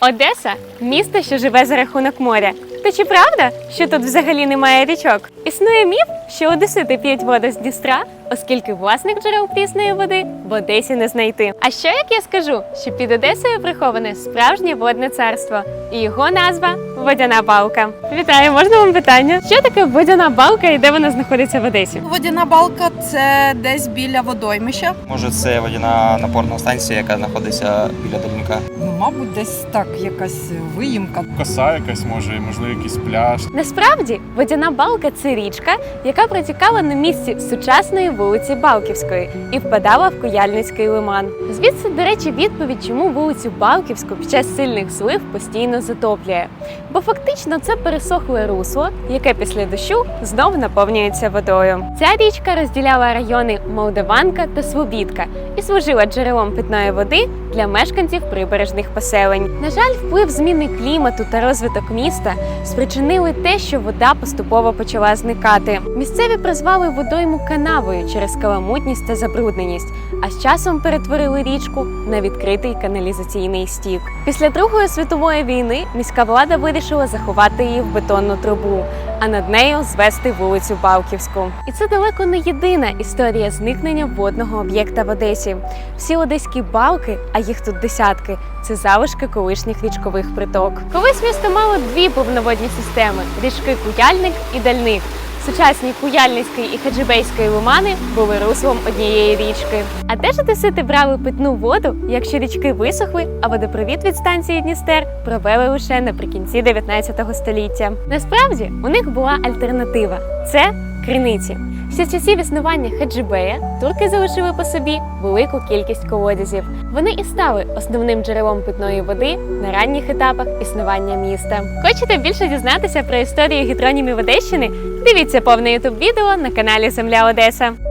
Одеса місто, що живе за рахунок моря. Та чи правда, що тут взагалі немає річок? Існує міф, що одесити п'ють воду з Дністра, оскільки власник джерел прісної води в Одесі не знайти. А що як я скажу, що під Одесою приховане справжнє водне царство, і його назва водяна балка. Вітаю, можна вам питання? Що таке водяна балка і де вона знаходиться в Одесі? Водяна балка це десь біля водоймища. Може, це водяна напорна станція, яка знаходиться біля Дальника. Ну, мабуть, десь так якась виїмка. коса якась може, можливо, якийсь пляж. Насправді, водяна балка це річка, яка протікала на місці сучасної вулиці Балківської і впадала в Куяльницький лиман. Звідси, до речі, відповідь, чому вулицю Балківську під час сильних слив постійно затоплює. Бо фактично це пересохле русло, яке після дощу знов наповнюється водою. Ця річка розділяла райони Молдаванка та Свобідка і служила джерелом питної води для мешканців прибережних поселень. На жаль, вплив зміни клімату та розвиток міста спричинили те, що вода поступово почала зникати. Місцеві прозвали водойму канавою через каламутність та забрудненість, а з часом перетворили річку на відкритий каналізаційний стік. Після Другої світової війни міська влада вирішила заховати її в бетонну трубу, а над нею звести вулицю Балківську. І це далеко не єдина історія зникнення водного об'єкта в Одесі. Всі одеські балки, а їх тут десятки, це залишки колишніх річкових приток. Колись місто мало дві повноводні системи: річки Куяльник і Дальник. Сучасні Куяльницький і Хаджибейський лимани були руслом однієї річки. А де ж одесити брали питну воду, якщо річки висохли, а водопровід від станції Дністер провели лише наприкінці 19 століття. Насправді у них була альтернатива це криниці. Ще з часів існування Хаджибея турки залишили по собі велику кількість колодязів. Вони і стали основним джерелом питної води на ранніх етапах існування міста. Хочете більше дізнатися про історію гідронімів Одещини? Дивіться повне ютуб відео на каналі Земля Одеса.